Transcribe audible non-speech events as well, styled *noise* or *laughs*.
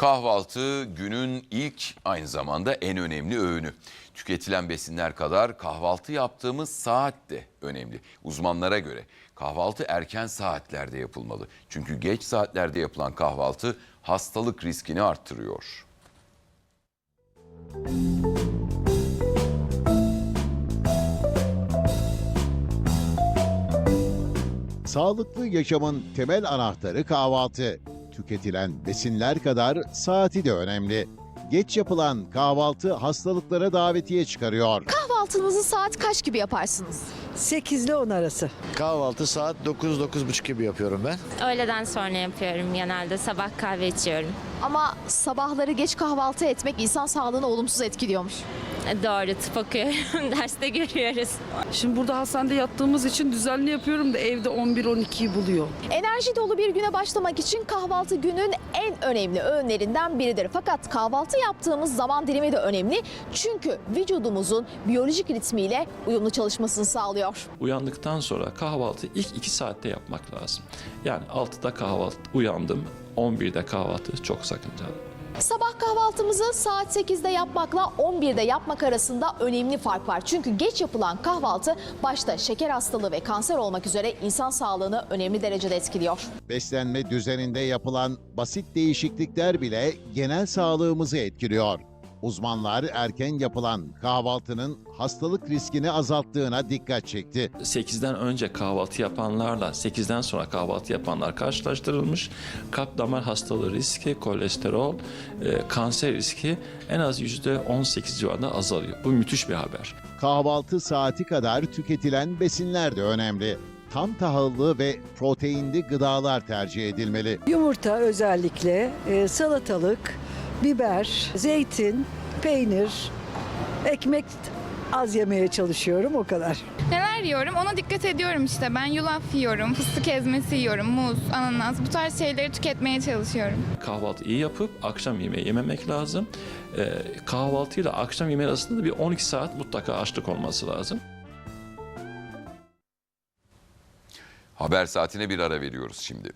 Kahvaltı günün ilk aynı zamanda en önemli öğünü. Tüketilen besinler kadar kahvaltı yaptığımız saat de önemli. Uzmanlara göre kahvaltı erken saatlerde yapılmalı. Çünkü geç saatlerde yapılan kahvaltı hastalık riskini arttırıyor. Sağlıklı yaşamın temel anahtarı kahvaltı. Tüketilen besinler kadar saati de önemli. Geç yapılan kahvaltı hastalıklara davetiye çıkarıyor. Kahvaltınızı saat kaç gibi yaparsınız? 8 ile 10 arası. Kahvaltı saat 9-9.30 gibi yapıyorum ben. Öğleden sonra yapıyorum genelde. Sabah kahve içiyorum. Ama sabahları geç kahvaltı etmek insan sağlığını olumsuz etkiliyormuş. Doğru tıp okuyorum. *laughs* Derste görüyoruz. Şimdi burada hastanede yattığımız için düzenli yapıyorum da evde 11-12'yi buluyor. Enerji dolu bir güne başlamak için kahvaltı günün en önemli öğünlerinden biridir. Fakat kahvaltı yaptığımız zaman dilimi de önemli. Çünkü vücudumuzun biyolojik ritmiyle uyumlu çalışmasını sağlıyor. Uyandıktan sonra kahvaltı ilk 2 saatte yapmak lazım. Yani 6'da kahvaltı uyandım, 11'de kahvaltı çok sakıncalı. Sabah kahvaltımızı saat 8'de yapmakla 11'de yapmak arasında önemli fark var. Çünkü geç yapılan kahvaltı başta şeker hastalığı ve kanser olmak üzere insan sağlığını önemli derecede etkiliyor. Beslenme düzeninde yapılan basit değişiklikler bile genel sağlığımızı etkiliyor. Uzmanlar erken yapılan kahvaltının hastalık riskini azalttığına dikkat çekti. 8'den önce kahvaltı yapanlarla 8'den sonra kahvaltı yapanlar karşılaştırılmış. Kalp damar hastalığı riski, kolesterol, e, kanser riski en az %18 civarında azalıyor. Bu müthiş bir haber. Kahvaltı saati kadar tüketilen besinler de önemli. Tam tahıllı ve proteinli gıdalar tercih edilmeli. Yumurta özellikle, e, salatalık, biber, zeytin, peynir, ekmek az yemeye çalışıyorum o kadar. Neler yiyorum ona dikkat ediyorum işte. Ben yulaf yiyorum, fıstık ezmesi yiyorum, muz, ananas bu tarz şeyleri tüketmeye çalışıyorum. Kahvaltı iyi yapıp akşam yemeği yememek lazım. E, kahvaltıyla akşam yemeği arasında da bir 12 saat mutlaka açlık olması lazım. Haber saatine bir ara veriyoruz şimdi.